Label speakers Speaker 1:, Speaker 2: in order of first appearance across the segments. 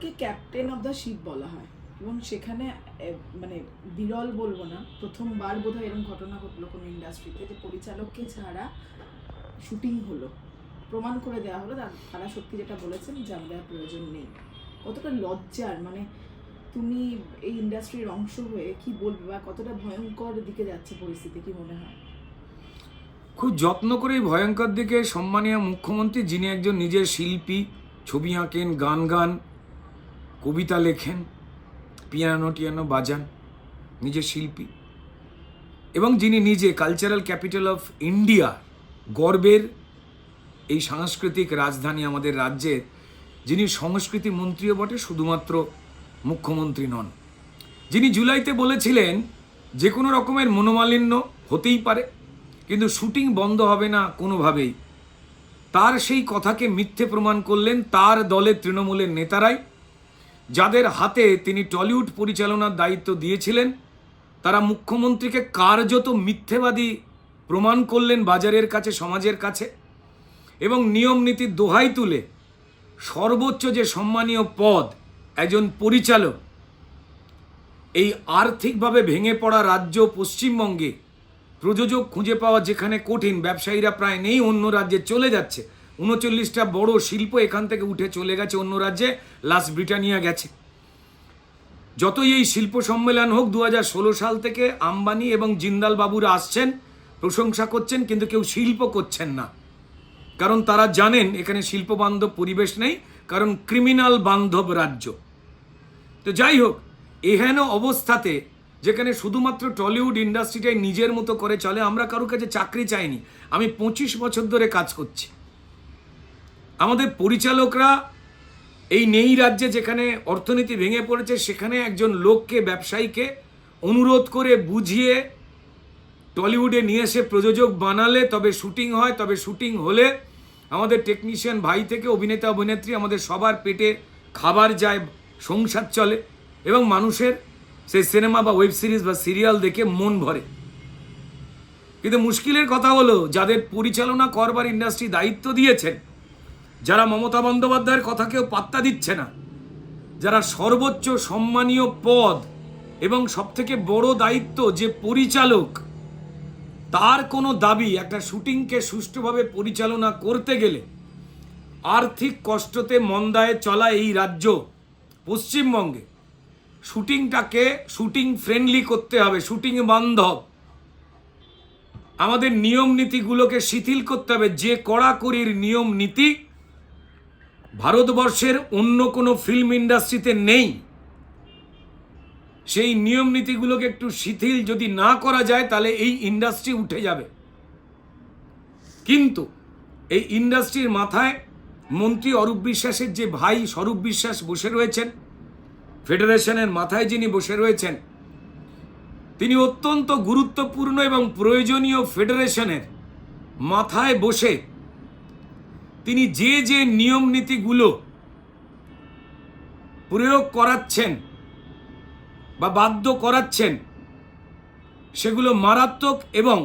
Speaker 1: K captain of the ship বলা হয়। এবং সেখানে মানে বিরল বলব না, প্রথমবার বোধহয় এরকম ঘটনা ঘটলো কোনো ইন্ডাস্ট্রিতে যে পরিচালককে ছাড়া শুটিং হলো। প্রমাণ করে দেওয়া হলো তার- সত্যি যেটা বলেছেন, যে দেওয়ার প্রয়োজন নেই। কতটা লজ্জার মানে তুমি এই ইন্ডাস্ট্রির অংশ হয়ে কি বলবে বা কতটা ভয়ঙ্কর দিকে যাচ্ছে পরিস্থিতি, কি মনে হয়?
Speaker 2: খুব যত্ন করে ভয়ঙ্কর দিকে সম্মানীয় মুখ্যমন্ত্রী, যিনি একজন নিজের শিল্পী, ছবি আঁকেন, গান গান কবিতা লেখেন, পিয়ানো টিয়ানো বাজান, নিজের শিল্পী। এবং যিনি নিজে কালচারাল ক্যাপিটাল অফ ইন্ডিয়া গর্বের এই সাংস্কৃতিক রাজধানী আমাদের রাজ্যের, যিনি সংস্কৃতি মন্ত্রীও বটে, শুধুমাত্র মুখ্যমন্ত্রী নন। যিনি জুলাইতে বলেছিলেন, যে কোনো রকমের মনোমালিন্য হতেই পারে, কিন্তু শুটিং বন্ধ হবে না কোনোভাবেই। তার সেই কথাকে মিথ্যে প্রমাণ করলেন তার দলের তৃণমূলের নেতারাই যাদের হাতে তিনি টলিউড পরিচালনার দায়িত্ব দিয়েছিলেন, তারা মুখ্যমন্ত্রীকে কার্যত মিথ্যেবাদী প্রমাণ করলেন বাজারের কাছে, সমাজের কাছে এবং নিয়ম নীতির দোহাই তুলে সর্বোচ্চ যে সম্মানীয় পদ একজন পরিচালক এই আর্থিকভাবে ভেঙে পড়া রাজ্য পশ্চিমবঙ্গে প্রযোজক খুঁজে পাওয়া যেখানে কঠিন, ব্যবসায়ীরা প্রায় নেই, অন্য রাজ্যে চলে যাচ্ছে। উনচল্লিশটা বড় শিল্প এখান থেকে উঠে চলে গেছে অন্য রাজ্যে লাস্ট ব্রিটানিয়া গেছে। যতই এই শিল্প সম্মেলন হোক দু হাজার ষোলো সাল থেকে আম্বানি এবং জিন্দাল বাবুরা আসছেন, প্রশংসা করছেন, কিন্তু কেউ শিল্প করছেন না। কারণ তারা জানেন এখানে শিল্প বান্ধব পরিবেশ নেই, কারণ ক্রিমিনাল বান্ধব রাজ্য। তো যাই হোক, এহেন অবস্থাতে যেখানে শুধুমাত্র টলিউড ইন্ডাস্ট্রিটাই নিজের মতো করে চলে, আমরা কারোর কাছে চাকরি চাইনি, আমি পঁচিশ বছর ধরে কাজ করছি। আমাদের পরিচালকরা এই নেই রাজ্যে যেখানে অর্থনীতি ভেঙে পড়েছে, সেখানে একজন লোককে, ব্যবসায়ীকে অনুরোধ করে বুঝিয়ে টলিউডে নিয়ে এসে প্রযোজক বানালে, তবে শুটিং হয়, তবে শুটিং হলে আমাদের টেকনিশিয়ান ভাই থেকে অভিনেতা, অভিনেত্রী আমাদের সবার পেটে খাবার যায়, সংসার চলে এবং মানুষের সেই সিনেমা বা ওয়েব সিরিজ বা সিরিয়াল দেখে মন ভরে। কিন্তু মুশকিলের কথা হলো, যাদের পরিচালনা করবার ইন্ডাস্ট্রি দায়িত্ব দিয়েছেন যারা মমতা বন্দ্যোপাধ্যায়ের কথা কেউ পাত্তা দিচ্ছে না, যারা সর্বোচ্চ সম্মানীয় পদ এবং সবথেকে বড় দায়িত্ব যে পরিচালক, তার কোনো দাবি একটা শুটিংকে সুষ্ঠুভাবে পরিচালনা করতে গেলে আর্থিক কষ্টতে মন্দায় চলা এই রাজ্য পশ্চিমবঙ্গে শুটিংটাকে শুটিং ফ্রেন্ডলি করতে হবে, শুটিং বান্ধব। আমাদের নিয়ম নীতিগুলোকে শিথিল করতে হবে, যে কড়াকড়ির নিয়ম নীতি ভারতবর্ষের অন্য কোনো ফিল্ম ইন্ডাস্ট্রিতে নেই। সেই নিয়ম নীতিগুলোকে একটু শিথিল যদি না করা যায়, তাহলে এই ইন্ডাস্ট্রি উঠে যাবে। কিন্তু এই ইন্ডাস্ট্রির মাথায় মন্ত্রী অরূপ বিশ্বাসের যে ভাই স্বরূপ বিশ্বাস বসে রয়েছেন, ফেডারেশনের মাথায় যিনি বসে রয়েছেন, তিনি অত্যন্ত গুরুত্বপূর্ণ এবং প্রয়োজনীয় ফেডারেশনের মাথায় বসে তিনি যে যে নিয়ম নীতিগুলো প্রয়োগ করাচ্ছেন বা বাধ্য করাচ্ছেন, সেগুলো মারাত্মক এবং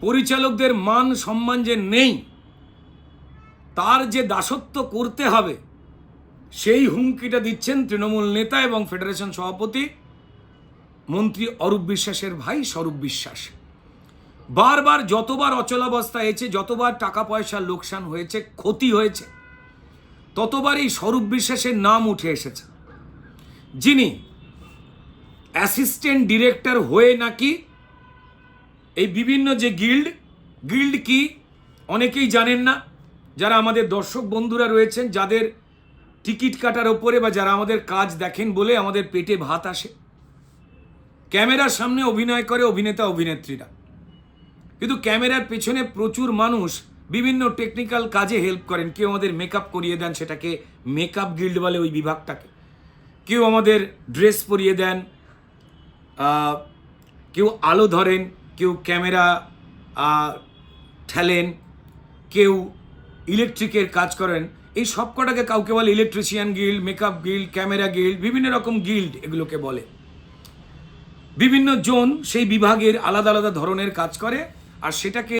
Speaker 2: পরিচালকদের মান সম্মান যে নেই, তার যে দাসত্ব করতে হবে, সেই হুমকিটা দিচ্ছেন তৃণমূল নেতা এবং ফেডারেশন সভাপতি মন্ত্রী অরূপ বিশ্বাসের ভাই স্বরূপ বিশ্বাস। বারবার যতবার অচলাবস্থা হয়েছে, যতবার টাকা পয়সার লোকসান হয়েছে, ক্ষতি হয়েছে ততবার এই স্বরূপ বিশ্বাসের নাম উঠে এসেছে। যিনি অ্যাসিস্ট্যান্ট ডিরেক্টর হয়ে নাকি এই বিভিন্ন যে গিল্ড গিল্ড কি অনেকেই জানেন না, যারা আমাদের দর্শক বন্ধুরা রয়েছেন, যাদের টিকিট কাটার ওপরে বা যারা আমাদের কাজ দেখেন বলে আমাদের পেটে ভাত আসে। ক্যামেরার সামনে অভিনয় করে অভিনেতা অভিনেত্রীরা কিন্তু ক্যামেরার পেছনে প্রচুর মানুষ বিভিন্ন টেকনিক্যাল কাজে হেল্প করেন। কেউ আমাদের মেকআপ করিয়ে দেন সেটাকে। মেকআপ গিল্ড বলে ওই বিভাগটাকে। কেউ আমাদের ড্রেস পরিয়ে দেন। কেউ আলো ধরেন, কেউ ক্যামেরা ঠেলেন, কেউ ইলেকট্রিকের কাজ করেন। এই সব কটাকে কাউকে বলে electrician guild makeup guild camera guild বিভিন্ন রকম গিল্ড এগুলোকে বলে। বিভিন্ন জোন সেই বিভাগের আলাদা আলাদা ধরনের কাজ করে। আর সেটাকে